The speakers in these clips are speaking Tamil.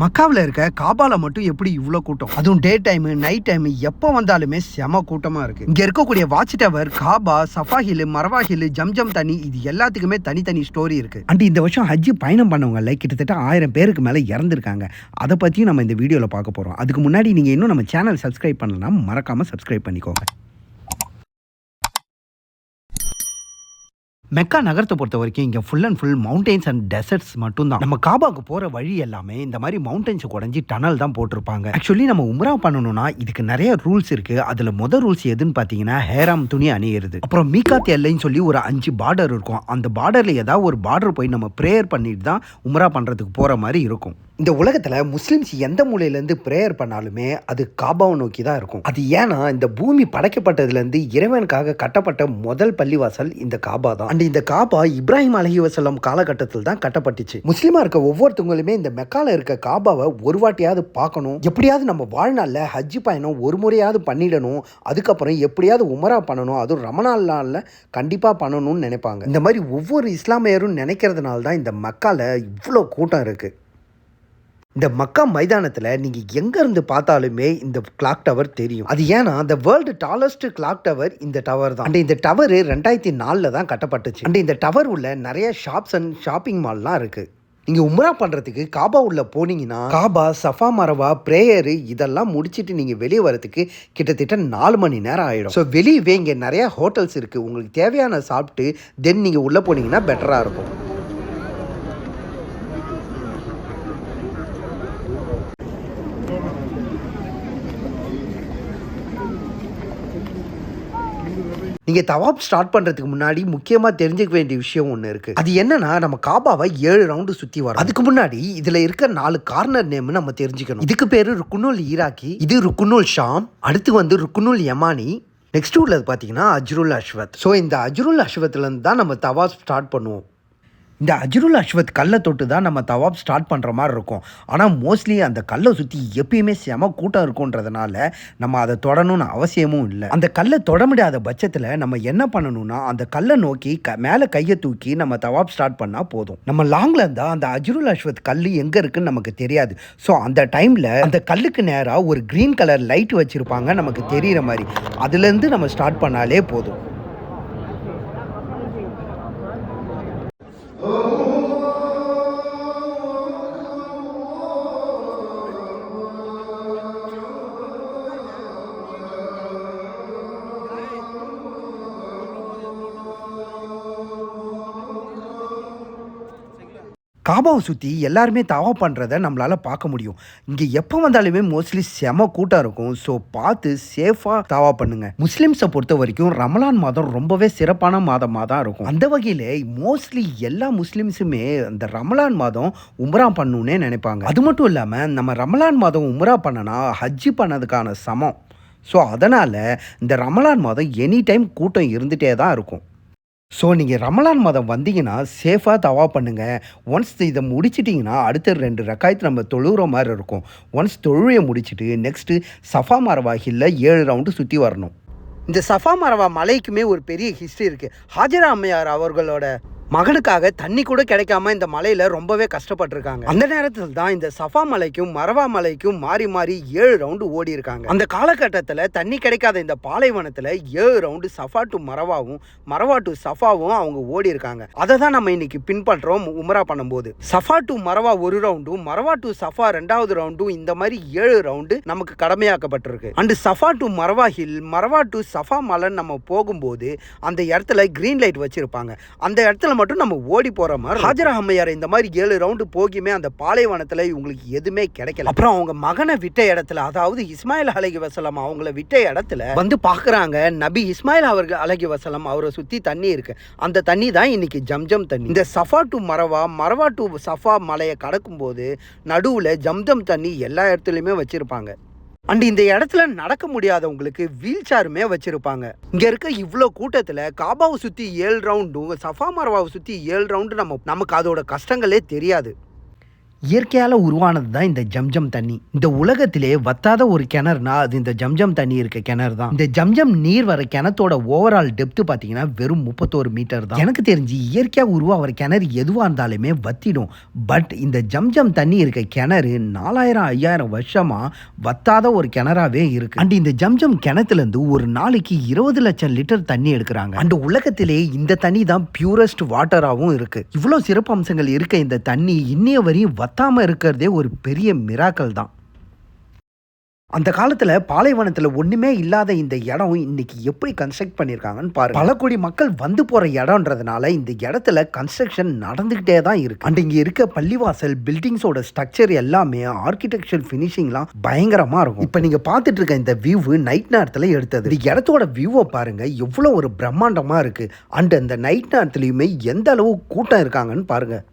மக்காவில் இருக்க காபால மட்டும் எப்படி இவ்வளோ கூட்டம்? அதுவும் டே டைம் நைட் டைம் எப்போ வந்தாலுமே செம கூட்டமாக இருக்கு. இங்கே இருக்கக்கூடிய watch tower Kaaba Safa hill Marwa hill Zamzam தண்ணி இது எல்லாத்துக்குமே தனித்தனி ஸ்டோரி இருக்கு. அண்ட் இந்த வருஷம் ஹஜ்ஜி பயணம் பண்ணவங்கல கிட்டத்தட்ட ஆயிரம் பேருக்கு மேலே இறந்துருக்காங்க. அதை பற்றியும் நம்ம இந்த வீடியோவில் பார்க்க போகிறோம் அதுக்கு முன்னாடி நீங்கள் இன்னும் நம்ம சேனல் சப்ஸ்கிரைப் பண்ணலாம் மறக்காமல் சப்ஸ்கிரைப் பண்ணிக்கோங்க. மெக்கா நகரத்தை பொறுத்த வரைக்கும் இங்கே full and full mountains and deserts மட்டும்தான். நம்ம காபாக்கு போகிற வழி எல்லாமே இந்த மாதிரி மவுண்டன்ஸ் குடஞ்சி டனல் தான் போட்டிருப்பாங்க. ஆக்சுவலி நம்ம உம்ரா பண்ணணும்னா இதுக்கு நிறைய ரூல்ஸ் இருக்குது அதில் மொதல் ரூல்ஸ் எதுன்னு பார்த்தீங்கன்னா ஹேராம் துணி அணியிறது. அப்புறம் மீகாத் எல்லைன்னு சொல்லி ஒரு அஞ்சு பார்டர் இருக்கும். அந்த பார்டரில் ஏதாவது ஒரு பார்டர் போய் நம்ம ப்ரேயர் பண்ணிட்டு தான் உம்ரா பண்ணுறதுக்கு போகிற மாதிரி இருக்கும். இந்த உலகத்தில் முஸ்லீம்ஸ் எந்த மூலையிலேருந்து ப்ரேயர் பண்ணாலுமே அது காபாவை நோக்கி தான் இருக்கும். அது ஏன்னா இந்த பூமி படைக்கப்பட்டதுலேருந்து இறைவனுக்காக கட்டப்பட்ட முதல் பள்ளிவாசல் இந்த காபா தான். அண்ட் இந்த காபா இப்ராஹிம் அலஹி வசல்லம் காலகட்டத்தில் தான் கட்டப்பட்டுச்சு. முஸ்லீமாக இருக்க ஒவ்வொருத்தவங்களுமே இந்த மெக்கால இருக்க காபாவை ஒரு வாட்டியாவது பார்க்கணும். எப்படியாவது நம்ம வாழ்நாளில் ஹஜ்ஜி பயணம் ஒரு முறையாவது பண்ணிடணும். அதுக்கப்புறம் எப்படியாவது உமரா பண்ணணும். அதுவும் ரமணால் நாளில் கண்டிப்பாக பண்ணணும்னு நினைப்பாங்க. இந்த மாதிரி ஒவ்வொரு இஸ்லாமியரும் நினைக்கிறதுனால தான் இந்த மக்கால இவ்வளோ கூட்டம் இருக்குது இந்த மக்கா மைதானத்தில் நீங்கள் எங்கேருந்து பார்த்தாலுமே இந்த கிளாக் டவர் தெரியும். அது ஏன்னா அந்த வேர்ல்டு டாலஸ்ட் கிளாக் டவர் இந்த டவர் தான். அண்ட் இந்த டவர் ரெண்டாயிரத்தி நாலில் தான் கட்டப்பட்டுச்சு. அண்ட் இந்த டவர் உள்ள நிறைய ஷாப்ஸ் அண்ட் ஷாப்பிங் மால்லாம் இருக்குது நீங்கள் உம்ரா பண்ணுறதுக்கு காபா உள்ள போனீங்கன்னா காபா சஃபா மரவா ப்ரேயரு இதெல்லாம் முடிச்சுட்டு நீங்கள் வெளியே வரதுக்கு கிட்டத்தட்ட நாலு மணி நேரம் ஆகிடும் ஸோ வெளியவே இங்கே நிறையா ஹோட்டல்ஸ் இருக்குது உங்களுக்கு தேவையான சாப்பிட்டு தென் நீங்கள் உள்ளே போனீங்கன்னா பெட்டராக இருக்கும். நீங்கள் தவாப் ஸ்டார்ட் பண்ணுறதுக்கு முன்னாடி முக்கியமாக தெரிஞ்சுக்க வேண்டிய விஷயம் ஒன்று இருக்குது அது என்னன்னா நம்ம காபாவை ஏழு ரவுண்டு சுற்றி வரோம் அதுக்கு முன்னாடி இதில் இருக்க நாலு கார்னர் நேம் நம்ம தெரிஞ்சுக்கணும். இதுக்கு பேர் ருக்குனுல் ஈராக்கி இது ருக்குனுல் ஷாம் அடுத்து வந்து ருக்குனுல் யமானி நெக்ஸ்ட் உள்ளது பார்த்தீங்கன்னா அஜ்ருல் அஷ்வத். ஸோ இந்த அஜ்ருல் அஷ்வத்லேருந்து தான் நம்ம தவாப் ஸ்டார்ட் பண்ணுவோம். இந்த அஜ்ருல் அஷ்வத் கல்லை தொட்டு தான் நம்ம தவாப் ஸ்டார்ட் பண்ணுற மாதிரி இருக்கும். ஆனால் மோஸ்ட்லி அந்த கல்லை சுற்றி எப்பயுமே செம கூட்டம் இருக்குன்றதுனால நம்ம அதை தொடணும்னு அவசியமும் இல்லை. அந்த கல்லை தொட முடியாத பட்சத்தில் நம்ம என்ன பண்ணணும்னா அந்த கல்லை நோக்கி க மேலே கையை தூக்கி நம்ம தவாப் ஸ்டார்ட் பண்ணால் போதும். நம்ம லாங்கில் இருந்தால் அந்த அஜ்ருல் அஷ்வத் கல் எங்கே இருக்குன்னு நமக்கு தெரியாது. ஸோ அந்த டைமில் அந்த கல்லுக்கு நேராக ஒரு க்ரீன் கலர் லைட் வச்சுருப்பாங்க நமக்கு தெரிகிற மாதிரி. அதுலேருந்து நம்ம ஸ்டார்ட் பண்ணாலே போதும். காபாவை சுற்றி எல்லாருமே தவா பண்ணுறத நம்மளால் பார்க்க முடியும். இங்கே எப்போ வந்தாலுமே மோஸ்ட்லி செம கூட்டம் இருக்கும். ஸோ பார்த்து சேஃபாக தவா பண்ணுங்க. முஸ்லீம்ஸை பொறுத்த வரைக்கும் ரமலான் மாதம் ரொம்பவே சிறப்பான மாதமாக தான் இருக்கும். அந்த வகையில் மோஸ்ட்லி எல்லா முஸ்லீம்ஸுமே அந்த ரமலான் மாதம் உம்ரா பண்ணணுன்னே நினைப்பாங்க. அது மட்டும் இல்லாமல் நம்ம ரமலான் மாதம் உம்ரா பண்ணனா ஹஜ்ஜி பண்ணதுக்கான சமம். ஸோ அதனால் இந்த ரமலான் மாதம் எனி டைம் கூட்டம் இருந்துகிட்டே தான் இருக்கும். ஸோ நீங்கள் ரமலான் மாதம் வந்தீங்கன்னா சேஃபாக தவா பண்ணுங்கள் ஒன்ஸ் இதை முடிச்சிட்டிங்கன்னா அடுத்த ரெண்டு ரக்காயத்து நம்ம தொழுகிற மாதிரி இருக்கும். ஒன்ஸ் தொழுவையை முடிச்சுட்டு நெக்ஸ்ட்டு சஃபா மரவாகியில் ஏழு ரவுண்டு சுற்றி வரணும். இந்த சஃபா மரவா மலைக்குமே ஒரு பெரிய ஹிஸ்ட்ரி இருக்குது ஹாஜரா அம்மையார் அவர்களோட மகனுக்காக தண்ணி கூட கிடைக்காம இந்த மலையில ரொம்பவே கஷ்டப்பட்டிருக்காங்க. அந்த நேரத்தில் தான் இந்த சஃபா மலைக்கும் மரவா மலைக்கும் மாறி மாறி ஏழு ரவுண்டு ஓடி இருக்காங்க. அந்த காலகட்டத்தில் தண்ணி கிடைக்காத இந்த பாலைவனத்தில் ஏழு ரவுண்டு சஃபா டு மரவாவும் மரவா டு சஃபாவும் அவங்க ஓடி இருக்காங்க. அதை தான் நம்ம இன்னைக்கு பின்பற்றோம் உமரா பண்ணும்போது. சஃபா டு மரவா ஒரு ரவுண்டும் மரவா டு சஃபா ரெண்டாவது ரவுண்டும் இந்த மாதிரி ஏழு ரவுண்டு நமக்கு கடமையாக்கப்பட்டிருக்கு. And Safa to Marwa hill Marwa to Safa மலைன்னு நம்ம போகும்போது அந்த இடத்துல கிரீன் லைட் வச்சிருப்பாங்க. அந்த இடத்துல மட்டும் நம்ம ஓடி போற மாதிரி ஹாஜரா அம்மையார் இந்த மாதிரி ஏழு ரவுண்டு போகியுமே அந்த பாலைவனத்துல இவங்களுக்கு எதுவுமே கிடைக்கல. அப்புறம் அவங்க மகனை விட்ட இடத்துல அதாவது இஸ்மாயில் அலகி வசலம் அவங்கள விட்ட இடத்துல வந்து பாக்குறாங்க நபி இஸ்மாயில் அவர்கள் அலகி வசலம் அவரை சுத்தி தண்ணி இருக்கு. அந்த தண்ணி தான் இன்னைக்கு ஜம்ஜம் தண்ணி. இந்த Safa to Marwa Marwa to Safa மலையை கடக்கும் போது நடுவுல ஜம்ஜம் தண்ணி எல்லா இடத்துலையுமே வச்சிருப்பாங்க. அண்ட் இந்த இடத்துல நடக்க முடியாதவங்களுக்கு வீல் சேருமே வச்சிருப்பாங்க. இங்க இருக்க இவ்வளோ கூட்டத்தில் காபாவை சுற்றி ஏழு ரவுண்டும் சஃபா மரவாவை சுற்றி ஏழு ரவுண்டு நம்ம நமக்கு அதோட கஷ்டங்களே தெரியாது. இயற்கையால் உருவானது தான் இந்த ஜம்ஜம் தண்ணி. இந்த உலகத்திலே வத்தாத ஒரு கிணறுனா அது இந்த ஜம்ஜம் தண்ணி இருக்க கிணறு தான் இந்த ஜம்ஜம் நீர் வர கிணத்தோட ஓவரால் டெப்த் பார்த்தீங்கன்னா வெறும் முப்பத்தோரு மீட்டர் தான். எனக்கு தெரிஞ்சு இயற்கையாக உருவாகிற கிணறு எதுவாக இருந்தாலுமே வத்திடும். பட் இந்த ஜம்ஜம் தண்ணி இருக்க கிணறு நாலாயிரம் ஐயாயிரம் வருஷமாக வத்தாத ஒரு கிணறாவே இருக்கு. அண்ட் இந்த ஜம்ஜம் கிணத்துலேருந்து ஒரு நாளைக்கு இருபது லட்சம் லிட்டர் தண்ணி எடுக்கிறாங்க. அண்ட் உலகத்திலே இந்த தண்ணி தான் பியூரஸ்ட் வாட்டராகவும் இருக்கு. இவ்வளோ சிறப்பு அம்சங்கள் இருக்க இந்த தண்ணி இன்னைய வரையும் வத்தாம இருக்கிறதே ஒரு பெரிய மிராக்கல் தான். அந்த காலத்தில் பாலைவனத்தில் ஒன்றுமே இல்லாத இந்த இடம் இன்னைக்கு எப்படி கன்ஸ்ட்ரக்ட் பண்ணியிருக்காங்கன்னு பாரு பல கோடி மக்கள் வந்து போகிற இடம்ன்றதுனால இந்த இடத்துல கன்ஸ்ட்ரக்ஷன் நடந்துக்கிட்டே தான் இருக்கு. அண்ட் இங்கே இருக்க பள்ளிவாசல் பில்டிங்ஸோட ஸ்ட்ரக்சர் எல்லாமே ஆர்கிடெக்சர் ஃபினிஷிங்லாம் பயங்கரமாக இருக்கும். இப்போ நீங்கள் பார்த்துட்டு இருக்க இந்த வியூவு நைட் நேரத்தில் எடுத்தது. இந்த இடத்தோட வியூவை பாருங்க எவ்வளோ ஒரு பிரம்மாண்டமாக இருக்கு. அண்ட் அந்த நைட் நேரத்துலையுமே எந்த அளவு கூட்டம் இருக்காங்கன்னு பாருங்கள்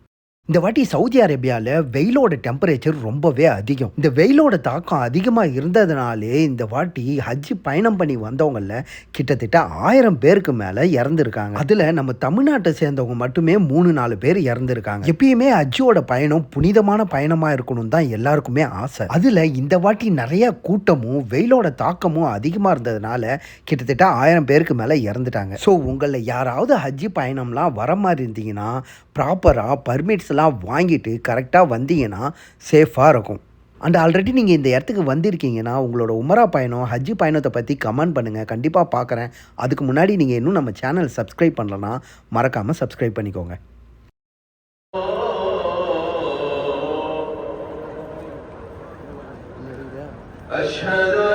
இந்த வாட்டி சவுதி அரேபியாவில் வெயிலோட டெம்பரேச்சர் ரொம்பவே அதிகம். இந்த வெயிலோட தாக்கம் அதிகமாக இருந்ததுனாலே இந்த வாட்டி ஹஜ் பயணம் பண்ணி வந்தவங்கள கிட்டத்தட்ட ஆயிரம் பேருக்கு மேலே இறந்துருக்காங்க. அதில் நம்ம தமிழ்நாட்டை சேர்ந்தவங்க மட்டுமே மூணு நாலு பேர் இறந்துருக்காங்க. எப்பயுமே ஹஜ்ஜோட பயணம் புனிதமான பயணமாக இருக்கணும் தான் எல்லாருக்குமே ஆசை. அதில் இந்த வாட்டி நிறைய கூட்டமும் வெயிலோட தாக்கமும் அதிகமாக இருந்ததுனால கிட்டத்தட்ட ஆயிரம் பேருக்கு மேலே இறந்துட்டாங்க. ஸோ உங்களில் யாராவது ஹஜ்ஜி பயணம்லாம் வர மாதிரி இருந்தீங்கன்னா ப்ராப்பராக பர்மிட்ஸ் எல்லாம் வாங்கிட்டு கரெக்டாக வந்தீங்கன்னா சேஃபாக இருக்கும் அண்ட் ஆல்ரெடி நீங்கள் இந்த இடத்துக்கு வந்திருக்கீங்கன்னா உங்களோட உமரா பயணம் ஹஜ்ஜி பயணத்தை பற்றி கமெண்ட் பண்ணுங்கள் கண்டிப்பாக பார்க்குறேன் அதுக்கு முன்னாடி நீங்கள் இன்னும் நம்ம சேனல் சப்ஸ்கிரைப் பண்ணலன்னா மறக்காமல் சப்ஸ்கிரைப் பண்ணிக்கோங்க أشهد